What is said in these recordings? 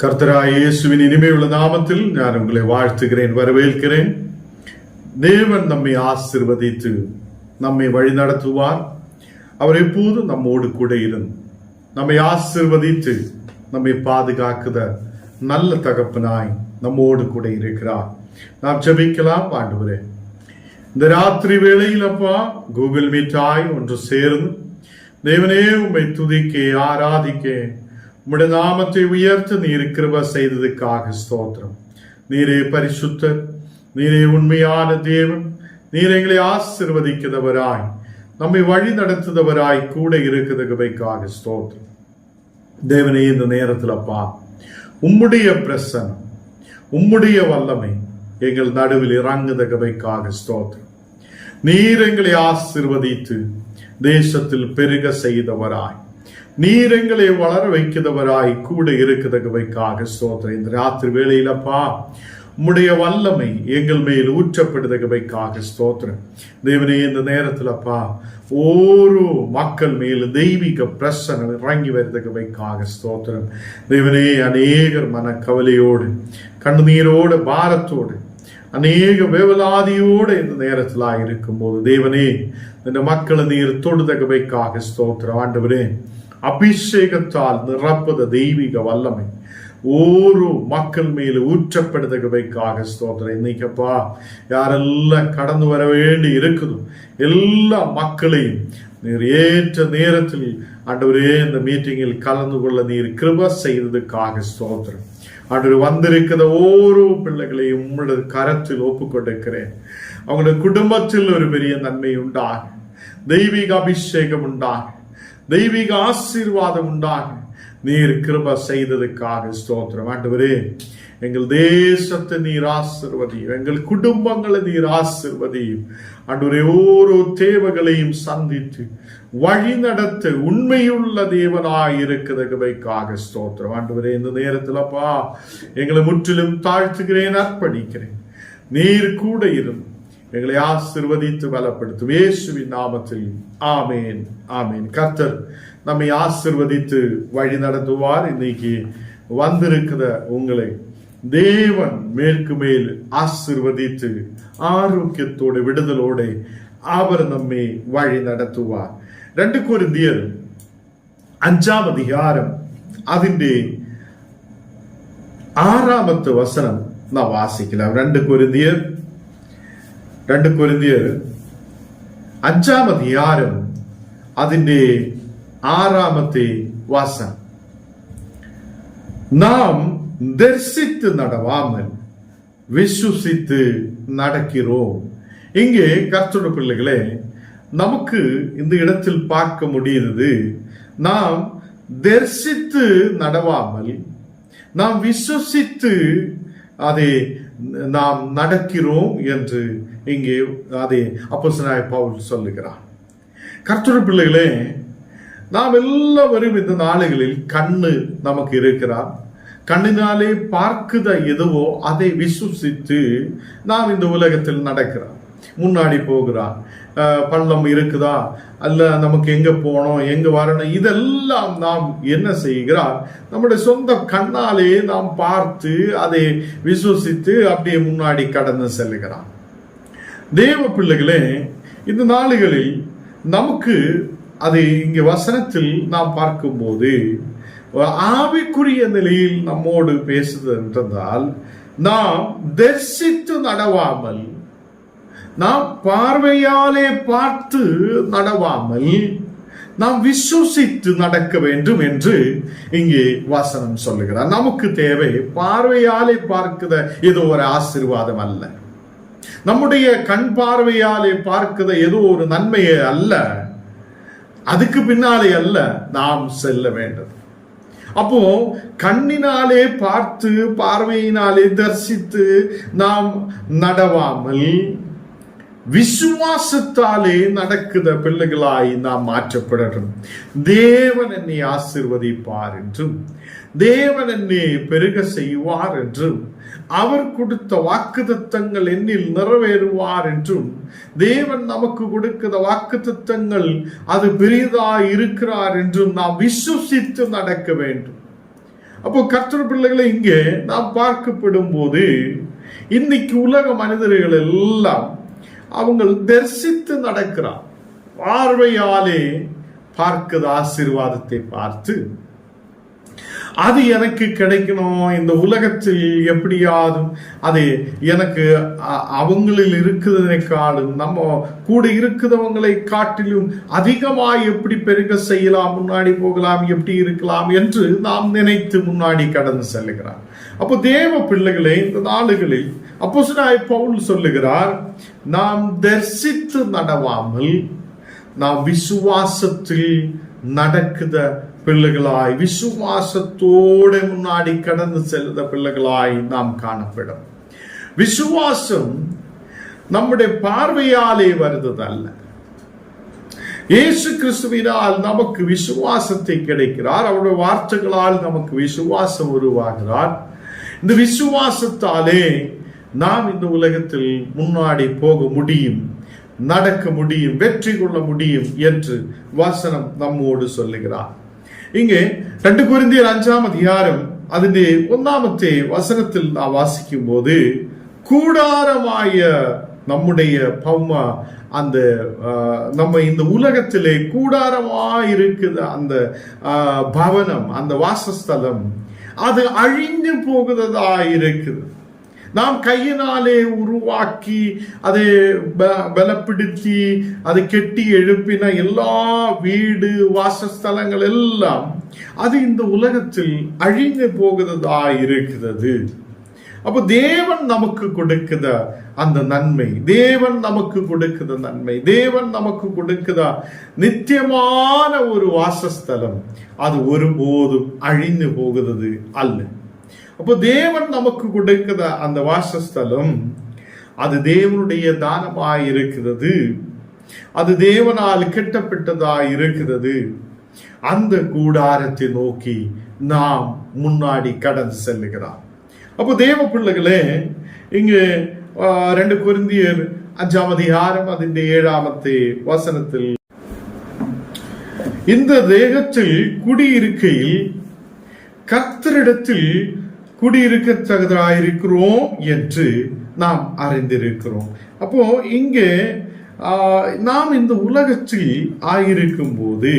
கர்த்தராய் இயேசுவின் இனிமையுள்ள நாமத்தில் நான் உங்களை வாழ்த்துகிறேன் வரவேற்கிறேன். தேவன் நம்மை ஆசிர்வதித்து நம்மை வழிநடத்துவார் அவர் எப்போதும் நம்மோடு கூட இருந்து நம்மை ஆசிர்வதித்து நம்மை பாதுகாக்குத நல்ல தகப்பனாய் நம்மோடு கூட இருக்கிறார். நாம் ஜெபிக்கலாம் ஆண்டவரே. இந்த ராத்திரி வேளையில் அப்பா கூகுள் மீட்டாய் ஒன்று சேர்ந்து தேவனே உண்மை துதிக்க ஆராதிக்க. உம்முடைய நாமத்தை உயர்த்து நீர் கிருப செய்ததுக்காக ஸ்தோத்திரம். நீரே பரிசுத்தர் நீரே உண்மையான தேவன் நீர் எங்களை ஆசிர்வதிக்கிறவராய் நம்மை வழி நடத்துதவராய் கூட இருக்கிறதுக்காக ஸ்தோத்திரம். தேவனே இந்த நேரத்தில் அப்பா உம்முடைய பிரசனம் உம்முடைய வல்லமை எங்கள் நடுவில் இறங்குதகவைக்காக ஸ்தோத்திரம். நீர் எங்களை ஆசிர்வதித்து தேசத்தில் பெருக செய்தவராய் நீர் எங்களை வளர வைக்கிறவராய் கூட இருக்குதகவைக்காக சோதனை இந்த ராத்திரி வேளையிலப்பா உம்முடைய வல்லமை எங்கள் மேல் ஊற்றப்படுதகவைக்காக ஸ்தோத்திரம். தேவனே இந்த நேரத்தில் அப்பா ஓரோ மக்கள் மேல் தெய்வீக பிரசனம் இறங்கி வருதகவைக்காக ஸ்தோத்திரம். தேவனே அநேகர் மன கவலையோடு கண்ணீரோடு பாரத்தோடு அநேக வேவலாதியோடு இந்த நேரத்திலாக இருக்கும்போது தேவனே இந்த மக்களை நீர் தொடுதகவைக்காக ஸ்தோத்திரம். ஆண்டவரே அபிஷேகத்தால் நிரப்புத தெய்வீக வல்லமை. ஓரோ மக்கள் மேல ஊற்றப்படுதகவைக்காக ஸ்தோத்திரம். இன்னைக்கப்பா யாரெல்லாம் கடந்து வர வேண்டி இருக்குதோ எல்லா மக்களையும் நீர் ஏற்ற நேரத்தில் ஆண்டவரே இந்த மீட்டிங்கில் கலந்து கொள்ள நீர் கிருப செய்ததுக்காக ஸ்தோத்திரம். ஆண்டவர் வந்திருக்கிற ஓரோ பிள்ளைகளையும் உங்களது கரத்தில் ஒப்புக்கொண்டிருக்கிறேன். அவங்களுடைய குடும்பத்தில் ஒரு பெரிய நன்மை உண்டாக தெய்வீக அபிஷேகம் உண்டாகும் தெய்வீக ஆசீர்வாதம் உண்டாக. நீர் கிருப செய்ததுக்காக ஸ்தோத்திரம். ஆண்டவரே எங்கள் தேசத்தை நீர் ஆசிர்வதியும் எங்கள் குடும்பங்களை நீர் ஆசிர்வதியும் ஆண்டவரே ஓரோ தேவைகளையும் சந்தித்து வழி நடத்த உண்மையுள்ள தேவனாய் இருக்கிறதுக்காக ஸ்தோத்திரம். ஆண்டவரே இந்த நேரத்திலப்பா எங்களை முற்றிலும் தாழ்த்துகிறேன் அர்ப்பணிக்கிறேன். நீர் கூட இருந்து எங்களை ஆசிர்வதித்து பலப்படுத்தும் இயேசுவின் நாமத்தில் ஆமேன் ஆமேன் கர்த்தர் நம்மை ஆசிர்வதித்து வழி நடத்துவார் இன்னைக்கு வந்திருக்கிற உங்களை தேவன் மேற்கு மேல் ஆசிர்வதித்து ஆரோக்கியத்தோடு விடுதலோடு அவர் நம்மை வழி நடத்துவார் രണ്ട് കൊരിന്തിയർ അഞ്ചാം അധികാരം അതിന്റെ ആറാമത്തെ വസനം നാം വാസിക്കലാം രണ്ട് കൊരിന്തിയർ രണ്ട് കൊരിന്തിയർ. അഞ്ചാം അധികാരം അതിൻ്റെ ആറാമത്തെ വാസം നാം ദർശിത്ത് നടവാമൽ വിശ്വസിത്ത് നടക്കിറോ. இங்கே கர்த்தோட பிள்ளைகளே நமக்கு இந்த இடத்தில் பார்க்க முடிகிறது நாம் தரிசித்து நடவாமல் நாம் விசுவசித்து அதை நாம் நடக்கிறோம் என்று இங்கே அதை அப்போசனாய பவுல் சொல்லுகிறார். கர்த்தர் பிள்ளைகளே நாம் எல்லாவரும் இந்த நாளைகளில் கண்ணு நமக்கு இருக்கிறார். கண்ணினாலே பார்க்குத எதுவோ அதை விசுவசித்து நாம் இந்த உலகத்தில் நடக்கிறோம். முன்னாடி போகிறான் பள்ளம் இருக்குதா? அல்ல நமக்கு எங்க போனோம் எங்க வரணும்? இதெல்லாம் நாம் என்ன செய்கிறார்? நம்முடைய சொந்த கண்ணாலே நாம் பார்த்து அதை விசுவசித்து அப்படியே முன்னாடி கடந்து செல்லுகிறான் தேவ பிள்ளைகளே இந்த நாளுகளில் நமக்கு அதை இங்கே வசனத்தில் நாம் பார்க்கும்போது ஆவிக்குரிய நிலையில் நம்மோடு பேசுது என்றால் நாம் தரிசித்து நடவாமல் நாம் பார்வையாலே பார்த்து நடவாமல் நாம் விசுவசித்து நடக்க வேண்டும் என்று இங்கே வாசனம் சொல்லுகிறார். நமக்கு தேவை பார்வையாலே பார்க்கிற ஏதோ ஒரு ஆசிர்வாதம் அல்ல. நம்முடைய கண் பார்வையாலே பார்க்கிற ஏதோ ஒரு நன்மையே அல்ல. அதுக்கு பின்னாலே அல்ல நாம் செல்ல வேண்டும். அப்போ கண்ணினாலே பார்த்து பார்வையினாலே தரிசித்து நாம் நடவாமல் விசுவாசத்தாலே நடக்குத பிள்ளைகளாய் நாம் மாற்றப்படணும் தேவன் என்னை ஆசிர்வதிப்பார் என்றும் தேவன் என்னை பெருக செய்வார் என்றும் அவர் கொடுத்த வாக்குத்தத்தங்கள் என்னில் நிறைவேறுவார் என்றும் தேவன் நமக்கு கொடுக்கிற வாக்குத்தத்தங்கள் அது பெரியதாய் இருக்கிறார் என்றும் நாம் விசுவசித்து நடக்க வேண்டும். அப்போ கர்த்தர் பிள்ளைகளை இங்கே நாம் பார்க்கப்படும் போது இன்னைக்கு உலக மனிதர்கள் எல்லாம் அவங்கள் தரிசித்து நடக்கிறார். பார்வையாலே பார்க்குது ஆசீர்வாதத்தை பார்த்து அது எனக்கு கிடைக்கணும். இந்த உலகத்தில் எப்படியாவது அது எனக்கு அ- அவங்களில் இருக்கிறதை காலும் நம்ம கூட இருக்கிறவங்களை காட்டிலும் அதிகமாக எப்படி பெருக செய்யலாம்? முன்னாடி போகலாம் எப்படி இருக்கலாம்? என்று நாம் நினைத்து முன்னாடி கடந்து செல்லுகிறார். அப்போ தேவ பிள்ளைகளை இந்த நாளுகளில் அப்போசனாய் பவுல் சொல்லுகிறார் நாம் தரிசித்து நடவாமல் நாம் விசுவாசத்தில் நடக்குத பிள்ளைகளாய் விசுவாசத்தோட முன்னாடி கடந்து செல்லுத பிள்ளைகளாய் நாம் காணப்படும். விசுவாசம் நம்முடைய பார்வையாலே வருவதல்ல இயேசு கிறிஸ்துவினால் நமக்கு விசுவாசத்தை கிடைக்கிறார். அவருடைய வார்த்தைகளால் நமக்கு விசுவாசம் உருவாகிறார். இந்த விசுவாசத்தாலே நாம் இந்த உலகத்தில் முன்னாடி போக முடியும் நடக்க முடியும் வெற்றி கொள்ள முடியும் என்று வசனம் நம்மோடு சொல்லுகிறார் இங்கே ரெண்டு குருந்தியர் அஞ்சாம் அதிகாரம் അതിന്റെ ഒന്നാമത്തെ വസനത്തിൽ നാം വാസിക്കും പോത് கூடாரமாய நம்முடைய பௌமா அந்த ஆஹ், நம்ம இந்த உலகத்திலே கூடாரமா இருக்குது அந்த ஆஹ், பவனம் அந்த வாசஸ்தலம் அது அழிஞ்சு போகிறதா இருக்குது நாம் கையினாலே உருவாக்கி அதை பலப்படுத்தி அதை கெட்டி எழுப்பின எல்லா வீடு வாசஸ்தலங்கள் எல்லாம் அது இந்த உலகத்தில் அழிந்து போகிறதா இருக்கிறது. அப்போ தேவன் நமக்கு கொடுக்குத அந்த நன்மை தேவன் நமக்கு கொடுக்குத நன்மை தேவன் நமக்கு கொடுக்குத நித்தியமான ஒரு வாசஸ்தலம் அது ஒருபோதும் அழிந்து போகிறது அல்ல. அப்போ தேவன் நமக்கு கொடுக்கிற அந்த வாசஸ்தலம் அது தேவனுடைய தானமாய் இருக்கிறது அது தேவனால் கெட்டப்பட்டதாய் இருக்கிறது அந்த கூடாரத்தை நோக்கி நாம் முன்னாடி கடந்து செல்லுகிறார் அப்போ தேவ பிள்ளைகளே இங்கு ஆ, ரெண்டு குருந்தியர் அஞ்சாம் அதிகாரம் അതിന്റെ ഏഴാമത്തെ വസനത്തിൽ இந்த தேகத்தில் குடியிருக்கையில் கர்த்தரிடத்தில் குடியிருக்கத்தக்கதாயிருக்கிறோம் என்று நாம் அறிந்திருக்கிறோம். அப்போ இங்கே நாம் இந்த உலகத்தில் ஆயிருக்கும் போது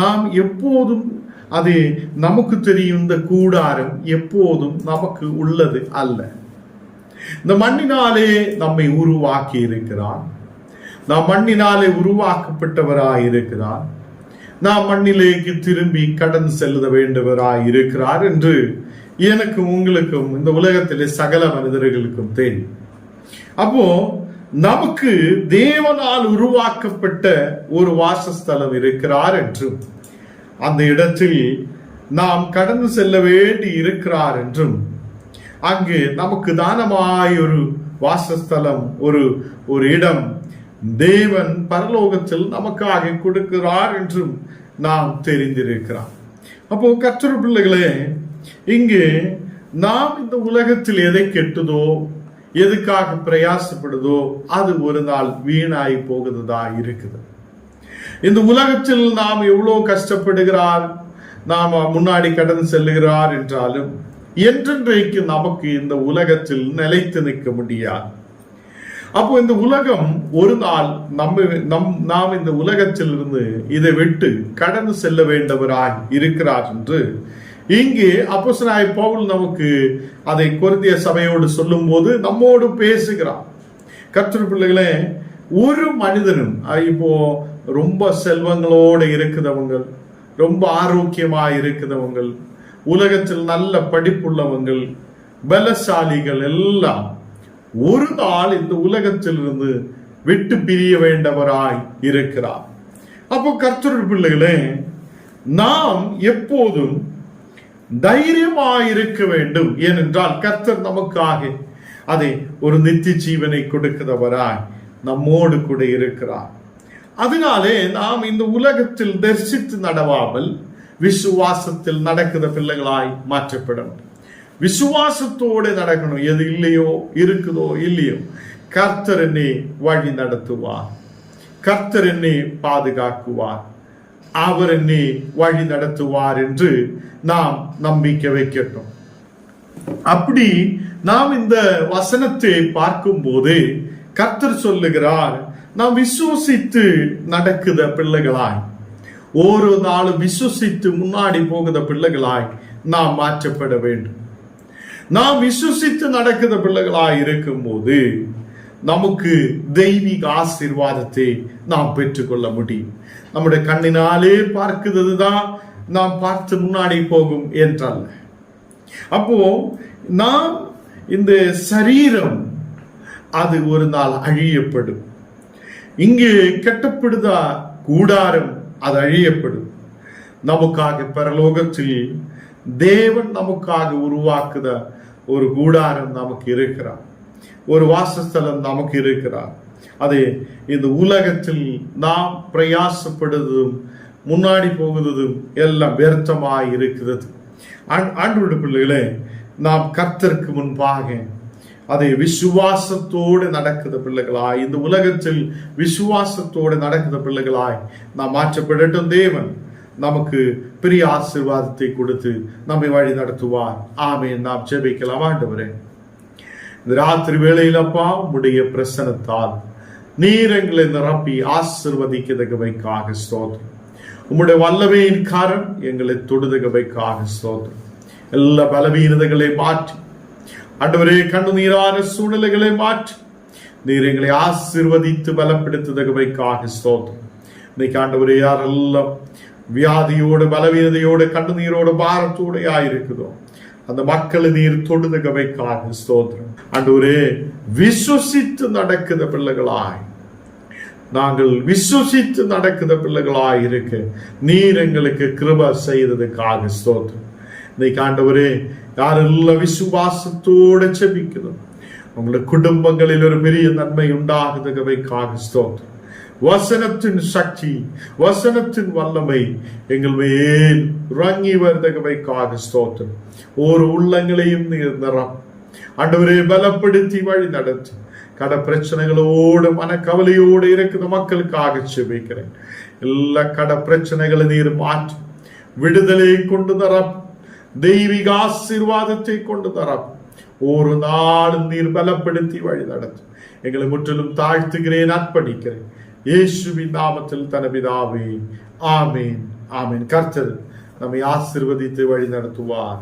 நாம் எப்போதும் அது நமக்கு தெரியும் இந்த கூடாரம் எப்போதும் நமக்கு உள்ளது அல்ல. இந்த மண்ணினாலே நம்மை உருவாக்கி இருக்கிறான் நாம் மண்ணினாலே உருவாக்கப்பட்டவராக இருக்கிறார் நாம் மண்ணிலேக்கு திரும்பி கடந்து செல்ல வேண்டுவராய் இருக்கிறார் என்று எனக்கும் உங்களுக்கும் இந்த உலகத்திலே சகல மனிதர்களுக்கும் தெரியும் அப்போ நமக்கு தேவனால் உருவாக்கப்பட்ட ஒரு வாசஸ்தலம் இருக்கிறார் என்றும் அந்த இடத்தில் நாம் கடந்து செல்ல வேண்டி இருக்கிறார் என்றும் அங்கு நமக்கு தானமாய் ஒரு வாசஸ்தலம் ஒரு ஒரு இடம் தேவன் பரலோகத்தில் நமக்காக கொடுக்கிறார் என்றும் நாம் தெரிந்திருக்கிறார் அப்போ கற்றொரு பிள்ளைகளே இங்கு நாம் இந்த உலகத்தில் எதை கெட்டுதோ எதுக்காக பிரயாசப்படுதோ அது ஒரு நாள் வீணாய் போகுதுதா இருக்குது. இந்த உலகத்தில் நாம் எவ்வளோ கஷ்டப்படுகிறார் நாம் முன்னாடி கடந்து செல்லுகிறார் என்றாலும் என்றென்றைக்கு நமக்கு இந்த உலகத்தில் நிலைத்து நிற்க முடியாது. அப்போ இந்த உலகம் ஒரு நாள் நம்ம நம் நாம் இந்த உலகத்திலிருந்து இதை விட்டு கடந்து செல்ல வேண்டவராய் இருக்கிறார் என்று இங்கே அப்போஸ்தலனாகிய பவுல் நமக்கு அதை கொரிந்திய சபையோடு சொல்லும்போது நம்மோடு பேசுகிறார். கற்று பிள்ளைகளே ஒரு மனிதனும் இப்போ ரொம்ப செல்வங்களோடு இருக்கிறவங்க ரொம்ப ஆரோக்கியமா இருக்கிறவங்க உலகத்தில் நல்ல படிப்புள்ளவங்கள் பலசாலிகள் எல்லாம் ஒரு நாள் இந்த உலகத்திலிருந்து விட்டு பிரிய வேண்டவராய் இருக்கிறார். அப்போ கர்த்தர் பிள்ளைகளே நாம் எப்போதும் தைரியமாயிருக்க வேண்டும். ஏனென்றால் கர்த்தர் நமக்காக அதை ஒரு நித்திய ஜீவனை கொடுக்கிறவராய் நம்மோடு கூட இருக்கிறார். அதனாலே நாம் இந்த உலகத்தில் தரிசித்து நடவாமல் விசுவாசத்தில் நடக்கிற பிள்ளைகளாய் மாற்றப்படணும். விசுவாசத்தோடு நடக்கணும். எது இல்லையோ இருக்குதோ இல்லையோ. கர்த்தர் என்னை வழி நடத்துவார். கர்த்தர் என்னை பாதுகாக்குவார். அவர் என்னை வழி நடத்துவார் என்று நாம் நம்பிக்கை வைக்கட்டும். அப்படி நாம் இந்த வசனத்தை பார்க்கும்போது கர்த்தர் சொல்லுகிறார் நாம் விசுவசித்து நடக்குத பிள்ளைகளாய். ஒரு நாளும் விசுவசித்து முன்னாடி போகுத பிள்ளைகளாய் நாம் மாற்றப்பட வேண்டும். நாம் விசுவசித்து நடக்கிற பிள்ளைகளாக இருக்கும்போது நமக்கு தெய்வீக ஆசீர்வாதத்தை நாம் பெற்றுக்கொள்ள முடியும். நம்முடைய கண்ணினாலே பார்க்கிறது தான் நாம் பார்த்து முன்னாடி போகும் என்றல்ல அப்போ நாம் இந்த சரீரம் அது ஒரு நாள் அழியப்படும். இங்கு கட்டப்படுதா கூடாரம் அது அழியப்படும். நமக்காக பரலோகத்தில் தேவன் நமக்காக உருவாக்குத ஒரு கூடாரம் நமக்கு இருக்கிறார். ஒரு வாசஸ்தலம் நமக்கு இருக்கிறார். அது இந்த உலகத்தில் நாம் பிரயாசப்படுவதும் முன்னாடி போகுதும் எல்லாம் வியர்த்தமாய் இருக்கிறது. ஆண்டு பிள்ளைகளே நாம் கத்திற்கு முன்பாக அதை விசுவாசத்தோடு நடக்கிற பிள்ளைகளாய் இந்த உலகத்தில் விசுவாசத்தோடு நடக்கிற பிள்ளைகளாய் நாம் மாற்றப்படட்டும் தேவன். நமக்கு பெரிய ஆசீர்வாதத்தை கொடுத்து நம்மை வழி நடத்துவார். ஆமே நாம் ஜெபிக்கலாம். ஆண்டவரே இந்த ராத்திரி வேளையிலப்பா உடைய பிரசனத்தால் நீர் எங்களை நிரப்பி ஆசிர்வதிக்கதகவைக்காக ஸ்தோத்திரம். உம்முடைய வல்லமையின் காரணம் எங்களை தொடுதகவைக்காக ஸ்தோத்திரம். எல்லா பலவீனதைகளை மாற்றி ஆண்டவரே கண்ணு சூழ்நிலைகளை மாற்றி நீர் எங்களை ஆசிர்வதித்து பலப்படுத்துதகவைக்காக ஸ்தோத்திரம். இன்னைக்கு ஆண்டவரே யாரெல்லாம் வியாதியோடு பலவீனதையோடு கண்ணு பாரத்தோடு ஆயிருக்குதோ அந்த மக்களை நீர் தொடுதகவைக்காக ஸ்தோத்திரம். ஆண்டவரே விசுவசித்து நடக்குத பிள்ளைகளாய் நாங்கள் விசுவசித்து நடக்குத பிள்ளைகளாய் இருக்கு நீர் எங்களுக்கு கிருப செய்ததுக்காக ஸ்தோத்திரம். இன்னைக்கு ஆண்டவரே யாரெல்லாம் விசுவாசத்தோடு செபிக்கணும் உங்களுடைய குடும்பங்களில் ஒரு பெரிய நன்மை உண்டாகுதகவைக்காக ஸ்தோத்திரம். வசனத்தின் சக்தி வசனத்தின் வல்லமை எங்கள் மேல் இறங்கி வருதகவைக்காக ஸ்தோத்திரம் ஒரு உள்ளங்களையும் நீர் நிறம் ஆண்டவரே பலப்படுத்தி வழி நடத்தி கட பிரச்சனைகளோடு மனக்கவலையோடு இருக்கிற மக்களுக்காக செபிக்கிறேன் எல்லா கட பிரச்சனைகளை நீர் மாற்றி விடுதலை கொண்டு தரம் தெய்வீக ஆசீர்வாதத்தை கொண்டு தரம் ஒரு நாளும் நீர் பலப்படுத்தி வழி நடத்தும் எங்களை முற்றிலும் தாழ்த்துகிறேன் அர்ப்பணிக்கிறேன் இயேசுவின் நாமத்தில் தனபிதாவே ஆமேன் ஆமேன் கர்த்தர் நம்மை ஆசிர்வதித்து வழி நடத்துவார்